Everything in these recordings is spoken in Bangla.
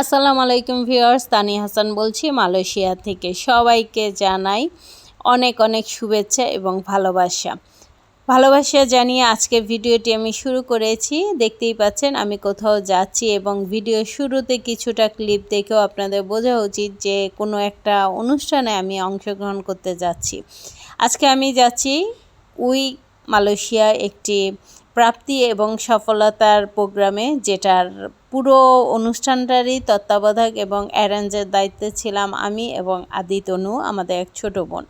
আসসালামু আলাইকুম ভিউয়ার্স, তানি হাসান বলছি মালয়েশিয়া থেকে সবাইকে জানাই অনেক অনেক শুভেচ্ছা এবং ভালোবাসা। ভালোবাসা জানিয়ে আজকে ভিডিওটি আমি শুরু করেছি। দেখতেই পাচ্ছেন আমি কোথাও যাচ্ছি এবং ভিডিও শুরুতে কিছুটা ক্লিপ দেখেও আপনাদের বোঝা উচিত যে কোনো একটা অনুষ্ঠানে আমি অংশগ্রহণ করতে যাচ্ছি। আজকে আমি যাচ্ছি উই মালয়েশিয়া একটি প্রাপ্তি এবং সফলতার প্রোগ্রামে যেটার পুরো অনুষ্ঠানটারই তত্ত্বাবধায়ক এবং অ্যারেঞ্জের দায়িত্বে ছিলাম আমি এবং আদিতনু আমাদের এক ছোট বোন।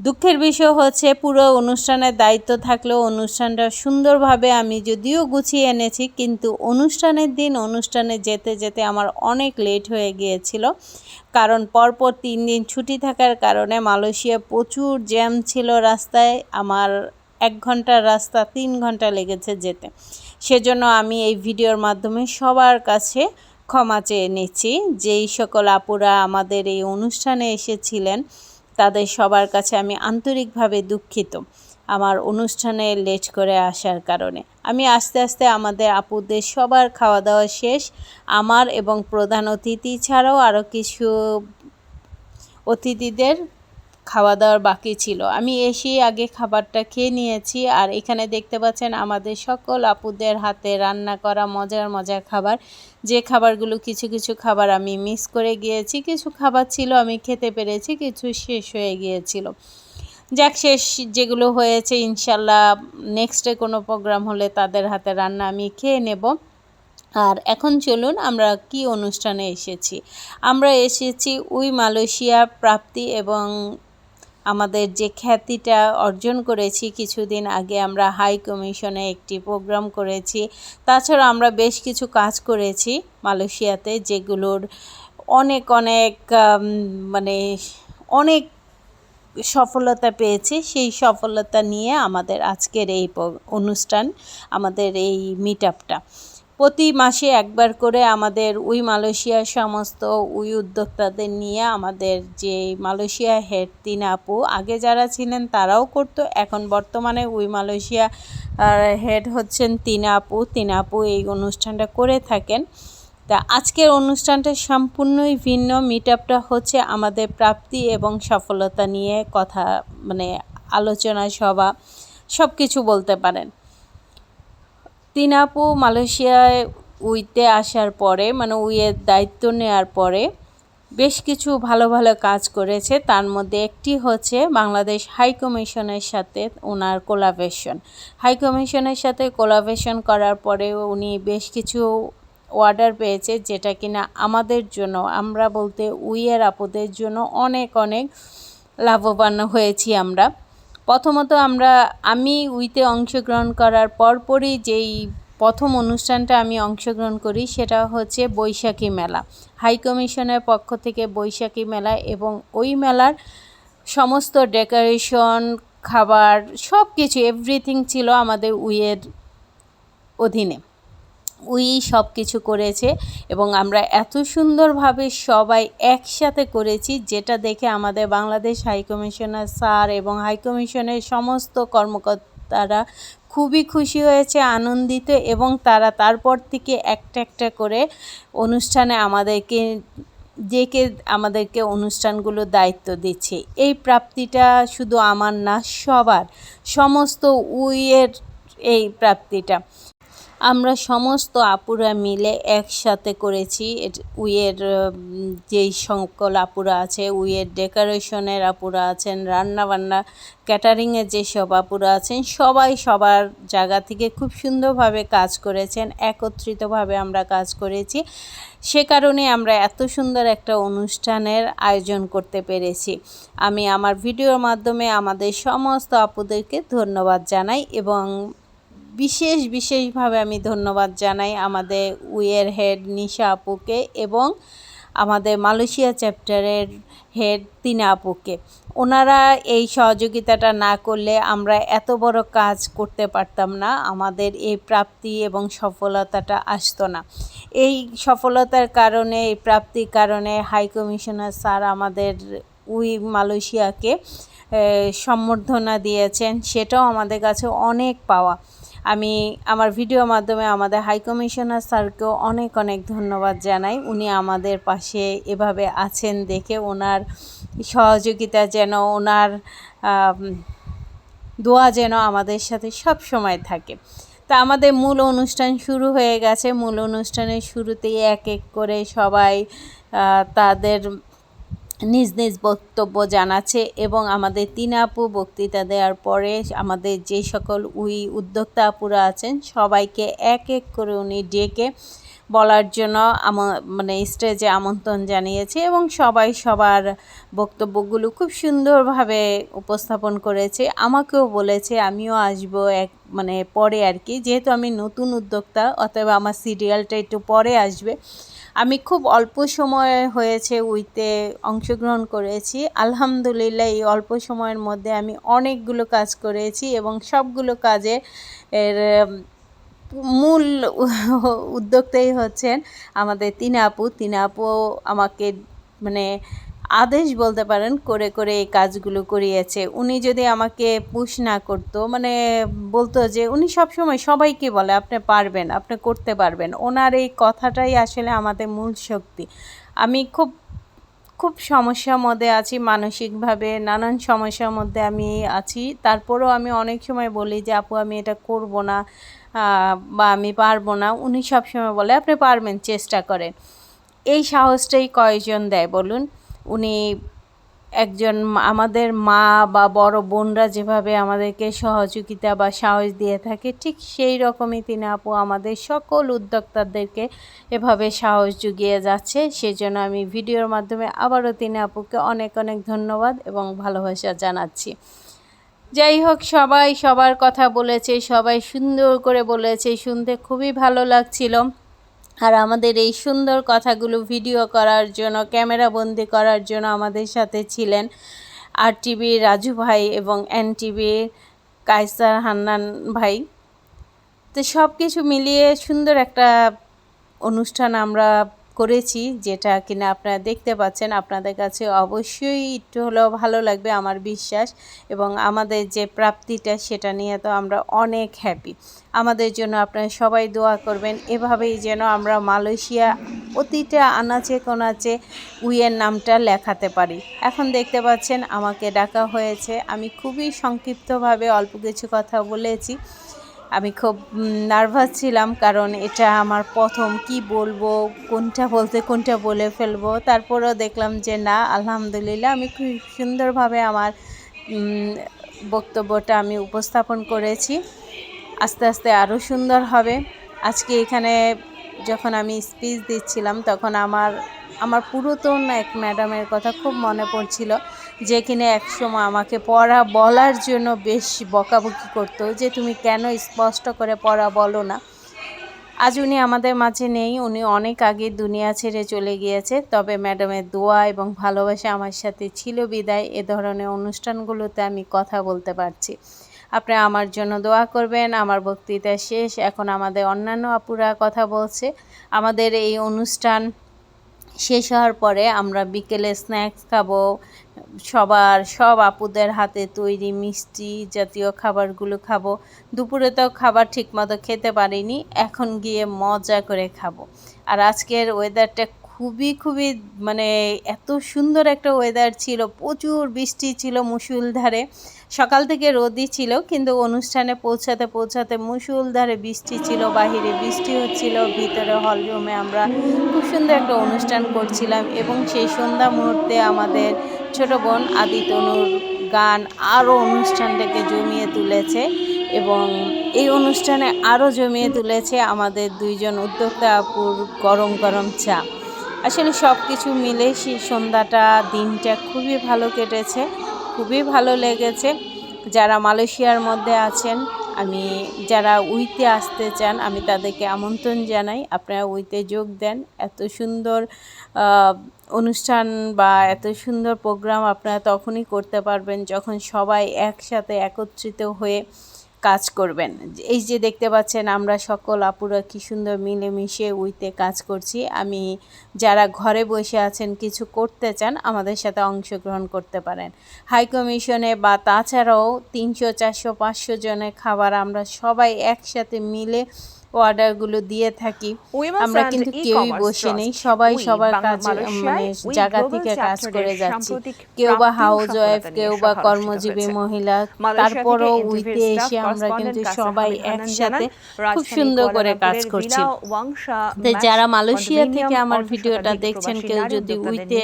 দুঃখের বিষয় হচ্ছে পুরো অনুষ্ঠানের দায়িত্ব থাকলেও অনুষ্ঠানটা সুন্দরভাবে আমি যদিও গুছিয়ে এনেছি, কিন্তু অনুষ্ঠানের দিন অনুষ্ঠানে যেতে যেতে আমার অনেক লেট হয়ে গিয়েছিল। কারণ পরপর তিন দিন ছুটি থাকার কারণে মালয়েশিয়া প্রচুর জ্যাম ছিল রাস্তায়। আমার এক ঘণ্টার রাস্তা, তিন ঘণ্টা লেগেছে যেতে। সেজন্য আমি এই ভিডিওর মাধ্যমে সবার কাছে ক্ষমা চেয়ে নিচ্ছি। যেই সকল আপুরা আমাদের এই অনুষ্ঠানে এসেছিলেন, তাদের সবার কাছে আমি আন্তরিকভাবে দুঃখিত আমার অনুষ্ঠানে লেট করে আসার কারণে। আমি আস্তে আস্তে আমাদের আপুদের সবার খাওয়া দাওয়া শেষ, আমার এবং প্রধান অতিথি ছাড়াও আরও কিছু অতিথিদের খাওয়া দাওয়ার বাকি ছিল। আমি এসেই আগে খাবারটা খেয়ে নিয়েছি আর এখানে দেখতে পাচ্ছেন আমাদের সকল আপুদের হাতে রান্না করা মজার মজার খাবার। যে খাবারগুলো কিছু কিছু খাবার আমি মিস করে গিয়েছি, কিছু খাবার ছিল আমি খেতে পেরেছি, কিছু শেষ হয়ে গিয়েছিল। যাক, শেষ যেগুলো হয়েছে, ইনশাল্লাহ নেক্সটে কোনো প্রোগ্রাম হলে তাদের হাতে রান্না আমি খেয়ে নেব। আর এখন চলুন আমরা কি অনুষ্ঠানে এসেছি। আমরা এসেছি উই মালয়েশিয়া প্রাপ্তি এবং আমাদের যে খ্যাতিটা অর্জন করেছি, কিছুদিন আগে আমরা হাই কমিশনে একটি প্রোগ্রাম করেছি। তাছাড়া আমরা বেশ কিছু কাজ করেছি মালয়েশিয়াতে, যেগুলোর অনেক অনেক মানে অনেক সফলতা পেয়েছি। সেই সফলতা নিয়ে আমাদের আজকের এই অনুষ্ঠান, আমাদের এই মিট আপটা প্রতি মাসে একবার করে আমাদের উই মালয়েশিয়ার সমস্ত উই উদ্যোক্তাদের নিয়ে আমাদের যে মালয়েশিয়া হেড তিন আপু, আগে যারা ছিলেন তারাও করতো, এখন বর্তমানে উই মালয়েশিয়া হেড হচ্ছেন তিন আপু তিন আপু এই অনুষ্ঠানটা করে থাকেন। তা আজকের অনুষ্ঠানটা সম্পূর্ণই ভিন্ন মিট আপটা হচ্ছে আমাদের প্রাপ্তি এবং সফলতা নিয়ে কথা মানে আলোচনা, সভা সব কিছু বলতে পারেন। তিন আপু মালয়েশিয়ায় উইতে আসার পরে মানে উইয়ের দায়িত্ব নেওয়ার পরে বেশ কিছু ভালো ভালো কাজ করেছে। তার মধ্যে একটি হচ্ছে বাংলাদেশ হাই কমিশনের সাথে ওনার কোলাবেশন হাই কমিশনের সাথে কোলাবেশন করার পরে উনি বেশ কিছু অর্ডার পেয়েছে, যেটা কিনা আমাদের জন্য, আমরা বলতে উইয়ের আপদের জন্য অনেক অনেক লাভবান হয়েছি আমরা। প্রথমত আমরা, আমি উইতে অংশগ্রহণ করার পরপরই যেই প্রথম অনুষ্ঠানটা আমি অংশগ্রহণ করি সেটা হচ্ছে বৈশাখী মেলা। হাই কমিশনের পক্ষ থেকে বৈশাখী মেলা এবং ওই মেলার সমস্ত ডেকোরেশন, খাবার সব কিছু এভরিথিং ছিল আমাদের উইয়ের অধীনে। উই সব কিছু করেছে এবং আমরা এত সুন্দরভাবে সবাই একসাথে করেছি, যেটা দেখে আমাদের বাংলাদেশ হাইকমিশনার স্যার এবং হাইকমিশনের সমস্ত কর্মকর্তারা খুবই খুশি হয়েছে, আনন্দিত এবং তারা তারপর থেকে একটা একটা করে অনুষ্ঠানে আমাদেরকে ডেকে আমাদেরকে অনুষ্ঠানগুলো দায়িত্ব দিচ্ছে। এই প্রাপ্তিটা শুধু আমার না, সবার, সমস্ত উইয়ের এই প্রাপ্তিটা। আমরা সমস্ত আপুরা মিলে একসাথে করেছি। উইয়ের যেই সকল আপুরা আছে, উইয়ের ডেকোরেশনের আপুরা আছেন, রান্নাবান্না ক্যাটারিংয়ের যেসব আপুরা আছেন, সবাই সবার জায়গা থেকে খুব সুন্দরভাবে কাজ করেছেন, একত্রিতভাবে আমরা কাজ করেছি। সে কারণে আমরা এত সুন্দর একটা অনুষ্ঠানের আয়োজন করতে পেরেছি। আমি আমার ভিডিওর মাধ্যমে আমাদের সমস্ত আপুদেরকে ধন্যবাদ জানাই এবং বিশেষ বিশেষভাবে আমি ধন্যবাদ জানাই আমাদের উইয়ের হেড নিশা আপুকে এবং আমাদের মালয়েশিয়া চ্যাপ্টারের হেড তিনা আপুকে। ওনারা এই সহযোগিতাটা না করলে আমরা এত বড় কাজ করতে পারতাম না, আমাদের এই প্রাপ্তি এবং সফলতাটা আসতো না। এই সফলতার কারণে, এই প্রাপ্তির কারণে হাই কমিশনার স্যার আমাদের উই মালয়েশিয়াকে সম্বর্ধনা দিয়েছেন, সেটাও আমাদের কাছে অনেক পাওয়া। আমি আমার ভিডিওর মাধ্যমে আমাদের হাই কমিশনার স্যারকেও অনেক অনেক ধন্যবাদ জানাই। উনি আমাদের পাশে এভাবে আছেন দেখে ওনার সহযোগিতা যেন, ওনার দোয়া যেন আমাদের সাথে সব সময় থাকে। তা আমাদের মূল অনুষ্ঠান শুরু হয়ে গেছে। মূল অনুষ্ঠানের শুরুতেই এক এক করে সবাই তাদের নিজ নিজ বক্তব্য জানাচ্ছে এবং আমাদের তিন আপু বক্তৃতা দেওয়ার পরে আমাদের যে সকল উই উদ্যোক্তা আপুরা আছেন, সবাইকে এক এক করে উনি ডেকে বলার জন্য মানে স্টেজে আমন্ত্রণ জানিয়েছে এবং সবাই সবার বক্তব্যগুলো খুব সুন্দরভাবে উপস্থাপন করেছে। আমাকেও বলেছে, আমিও আসব এক মানে পরে আর কি। যেহেতু আমি নতুন উদ্যোক্তা, অতএব আমার সিরিয়ালটা একটু পরে আসবে। আমি খুব অল্প সময় হয়েছে উইতে অংশগ্রহণ করেছি। আলহামদুলিল্লাহ, এই অল্প সময়ের মধ্যে আমি অনেকগুলো কাজ করেছি এবং সবগুলো কাজে এর, মূল উদ্যোক্তাই হচ্ছেন আমাদের তিনা আপু তিনা আপু আমাকে মানে আদেশ বলতে পারেন, করে করে এই কাজগুলো করিয়েছে। উনি যদি আমাকে পুশ না করতো মানে বলতো যে, উনি সবসময় সবাইকে বলে, আপনি পারবেন, আপনি করতে পারবেন। ওনার এই কথাটাই আসলে আমাদের মূল শক্তি। আমি খুব খুব সমস্যার মধ্যে আছি, মানসিকভাবে নানান সমস্যার মধ্যে আমি আছি। তারপরেও আমি অনেক সময় বলি যে, আপু, আমি এটা করব না বা আমি পারব না। উনি সবসময় বলে, আপনি পারবেন, চেষ্টা করেন। এই সাহসটাই কয়জন দেয় বলুন? উনি একজন আমাদের মা বা বড় বোনরা যেভাবে আমাদেরকে সহযোগিতা বা সাহস দিয়ে থাকে, ঠিক সেই রকমই তিনি আপু আমাদের সকল উদ্যোক্তাদেরকে এভাবে সাহস জুগিয়ে যাচ্ছে। সেজন্য আমি ভিডিওর মাধ্যমে আবারও তিনি আপুকে অনেক অনেক ধন্যবাদ এবং ভালোবাসা জানাচ্ছি। যাই হোক, সবাই সবার কথা বলেছে, সবাই সুন্দর করে বলেছে, শুনতে খুবই ভালো লাগছিল। আর আমাদের এই সুন্দর কথাগুলো ভিডিও করার জন্য, ক্যামেরা বন্দি করার জন্য আমাদের সাথে ছিলেন আর টিভি রাজু ভাই এবং এন টিভি কায়সার হান্নান ভাই। তো সব কিছু মিলিয়ে সুন্দর একটা অনুষ্ঠান আমরা করেছি, যেটা কিনা আপনারা দেখতে পাচ্ছেন, আপনাদের কাছে অবশ্যই একটু হলেও ভালো লাগবে আমার বিশ্বাস এবং আমাদের যে প্রাপ্তিটা সেটা নিয়ে তো আমরা অনেক হ্যাপি আমাদের জন্য আপনারা সবাই দোয়া করবেন, এভাবেই যেন আমরা মালয়েশিয়া প্রতিটা আনাচে কোনাচে উইয়ের নামটা লেখাতে পারি। এখন দেখতে পাচ্ছেন আমাকে ডাকা হয়েছে, আমি খুবই সংক্ষিপ্তভাবে অল্প কিছু কথা বলেছি। আমি খুব নার্ভাস ছিলাম কারণ এটা আমার প্রথম কি বলব, কোনটা বলতে কোনটা বলে ফেলব। তারপরেও দেখলাম যে না, আলহামদুলিল্লাহ আমি খুব সুন্দরভাবে আমার বক্তব্যটা আমি উপস্থাপন করেছি। আস্তে আস্তে আরও সুন্দর হবে। আজকে এখানে যখন আমি স্পিচ দিচ্ছিলাম, তখন আমার আমার পুরাতন এক ম্যাডামের কথা খুব মনে পড়ছিল যে কিনা একসময় আমাকে পড়া বলার জন্য বেশ বকাবকি করতো যে তুমি কেন স্পষ্ট করে পড়া বলো না। আজ উনি আমাদের মাঝে নেই, উনি অনেক আগে দুনিয়া ছেড়ে চলে গিয়েছে, তবে ম্যাডামের দোয়া এবং ভালোবাসা আমার সাথে ছিল বিদায়, এ ধরনের অনুষ্ঠানগুলোতে আমি কথা বলতে পারছি। আপনি আমার জন্য দোয়া করবেন, আমার বক্তৃতা শেষ, এখন আমাদের অন্যান্য আপুরা কথা বলছে। আমাদের এই অনুষ্ঠান শেষ হওয়ার পরে আমরা বিকেলে স্ন্যাক্স খাব। সবার, সব আপুদের হাতে তৈরি মিষ্টি জাতীয় খাবারগুলো খাব। দুপুরে তো খাবার ঠিকমতো খেতে পারিনি, এখন গিয়ে মজা করে খাব। আর আজকের ওয়েদারটা খুবই খুবই মানে এত সুন্দর একটা ওয়েদার ছিল, প্রচুর বৃষ্টি ছিল মুসুলধারে। সকাল থেকে রোদই ছিল, কিন্তু অনুষ্ঠানে পৌঁছাতে পৌঁছাতে মুসুলধারে বৃষ্টি ছিল, বাহিরে বৃষ্টি হচ্ছিল, ভিতরে হল রুমে আমরা খুব সুন্দর একটা অনুষ্ঠান করছিলাম এবং সেই সন্ধ্যা মুহূর্তে আমাদের ছোট বোন আদিতনুর গান আরও অনুষ্ঠানটাকে জমিয়ে তুলেছে এবং এই অনুষ্ঠানে আরও জমিয়ে তুলেছে আমাদের দুইজন উদ্যোক্তা আপুর গরম গরম চা। আসলে সব কিছু মিলে সেই সন্ধ্যাটা, দিনটা খুবই ভালো কেটেছে। খুবই ভালো লেগেছে। যারা মালয়েশিয়ার মধ্যে আছেন, আমি যারা উইতে আসতে চান, আমি তাদেরকে আমন্ত্রণ জানাই। আপনারা উইতে যোগ দেন। এত সুন্দর অনুষ্ঠান বা এত সুন্দর প্রোগ্রাম আপনারা তখনই করতে পারবেন যখন সবাই একসাথে একত্রিত হয়ে কাজ করবেন। এই যে দেখতে পাচ্ছেন আমরা সকল আপুরা কি সুন্দর মিলেমিশে উইতে কাজ করছি। আমি, যারা ঘরে বসে আছেন, কিছু করতে চান, আমাদের সাথে অংশগ্রহণ করতে পারেন। হাই কমিশনে বা তাছাড়াও তিনশো, চারশো, পাঁচশো জনের খাবার আমরা সবাই একসাথে মিলে অর্ডারগুলো দিয়ে থাকি। আমরা কিন্তু কেউই বসে নেই সবাই সবার কাজ মানে জায়গা থেকে কাজ করে যাচ্ছি। কেউ বা হাউস ওয়াইফ কেউ বা কর্মজীবী মহিলা তারপরও উইতে এসে আমরা কিন্তু সবাই একসাথে খুব সুন্দর করে কাজ করছি। যারা মালয়েশিয়া থেকে আমার ভিডিওটা দেখছেন কেউ যদি উইতে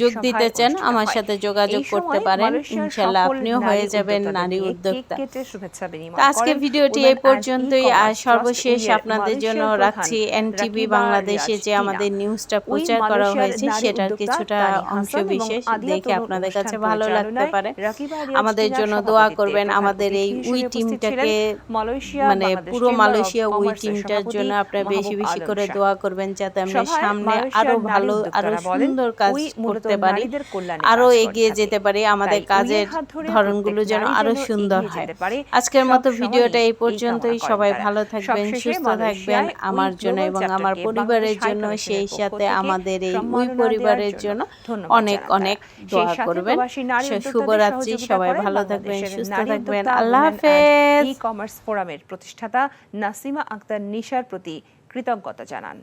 যোগ দিতে চান আমার সাথে যোগাযোগ করতে পারেন। ইনশাল্লাহ আপনিও হয়ে যাবেন নারী উদ্যোক্তা। আজকে ভিডিওটি এই পর্যন্তই আর E-commerce সর্বশেষ আপনাদের জন্য রাখছি এনটিভি বাংলাদেশে যে আমাদের নিউজটা প্রচার করা হয়েছে সেটার কিছুটা অংশ বিশেষ দেখে আপনাদের কাছে ভালো লাগতে পারে। আমাদের জন্য দোয়া করবেন আমাদের এই উই টিমটাকে মানে পুরো মালয়েশিয়া উই টিমটার জন্য আপনারা বেশি বেশি করে দোয়া করবেন যাতে আমরা সামনে আরও ভালো আরও সুন্দর কাজ করতে পারি আরও এগিয়ে যেতে পারি আমাদের কাজের ধরনগুলো যেন আরও সুন্দর হয়। আজকের মতো ভিডিওটা এই পর্যন্তই সবাই ভালো থাকবেন সুস্থ থাকবেন আমার জন্য এবং আমার পরিবারের জন্য সেই সাথে আমাদের এই উই পরিবারের জন্য অনেক অনেক দোয়া করবেন। শুভরাত্রি সবাই ভালো থাকবেন সুস্থ থাকবেন। আল্লাহ হাফেজ। ই কমার্স ফোরামের প্রতিষ্ঠাতা নাসিমা আক্তার নিশার প্রতি কৃতজ্ঞতা জানান।